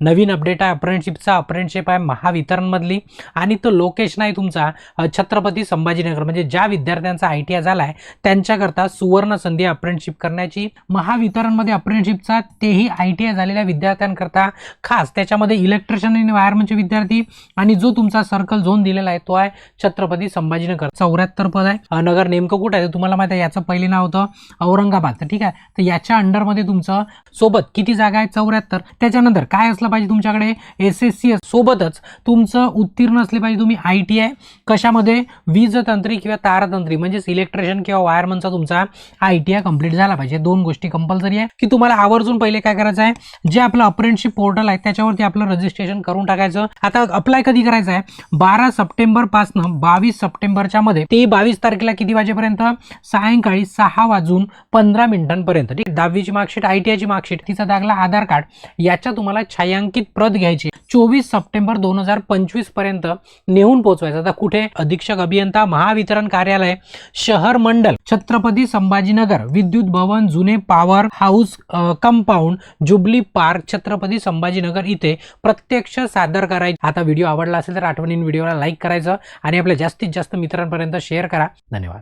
नवीन update आहे अप्रेंटशिपचा apprenticeship आहे महावितरणमधली. आणि तो लोकेशन आहे तुमचा छत्रपती संभाजीनगर. म्हणजे ज्या विद्यार्थ्यांचा आय टी आय झाला आहे त्यांच्याकरता सुवर्ण संधी अप्रेंटशिप करण्याची महावितरणमध्ये अप्रेंटशिपचा तेही आय टी आय झालेल्या विद्यार्थ्यांकरता खास. त्याच्यामध्ये इलेक्ट्रिशियन आणि वायरमनचे विद्यार्थी आणि जो तुमचा सर्कल झोन दिलेला आहे तो आहे छत्रपती संभाजीनगर. चौऱ्याहत्तर पद आहे. नगर नेमकं कुठं आहे? तुम्हाला माहिती आहे याचं पहिले नाव होतं औरंगाबाद. ठीक आहे तर याच्या अंडरमध्ये तुमचं सोबत किती जागा आहे? चौऱ्याहत्तर. त्याच्यानंतर काय असलं पाहिजे तुमच्याकडे एस एस सी सोबतच तुमचं उत्तीर्ण असले पाहिजे तुम्ही आय टी आय कशामध्ये? वीज तंत्री किंवा तारतंत्री म्हणजेच इलेक्ट्रिशियन किंवा वायरमनचा तुमचा आय टी आय कंप्लीट झाला पाहिजे. दोन गोष्टी कंपल्सरी आहे. की तुम्हाला आवर्जून पहिले काय करायचं आहे? जे आपलं अप्रेंटशिप पोर्टल आहे त्याच्यावरती आपलं रजिस्ट्रेशन करून टाकायचं. आता अप्लाय कधी करायचं आहे? बारा सप्टेंबरपासून बावीस सप्टेंबरच्या मध्ये. ते बावीस तारखेला किती वाजेपर्यंत? सायंकाळी सहा वाजून पंधरा मिनिटांपर्यंत. ठीक दहावीची मार्कशीट आय टी आयची मार्कशीट तिचा दाखला आधार कार्ड याच्या तुम्हाला छायांकित प्रत घ्यायची. चोवीस सप्टेंबर दोन हजार पंचवीसपर्यंत नेऊन पोहोचवायचं आता कुठे? अधीक्षक अभियंता महावितरण कार्यालय शहर मंडल छत्रपती संभाजीनगर विद्युत भवन जुने power house compound Jubilee Park Chhatrapati Sambhajinagar इथे प्रत्यक्ष सादर करायचे. आता व्हिडिओ आवडला असेल तर आठवणीन व्हिडिओला लाईक करायचं आणि आपल्या जास्तीत जास्त मित्रांपर्यंत शेअर करा. धन्यवाद.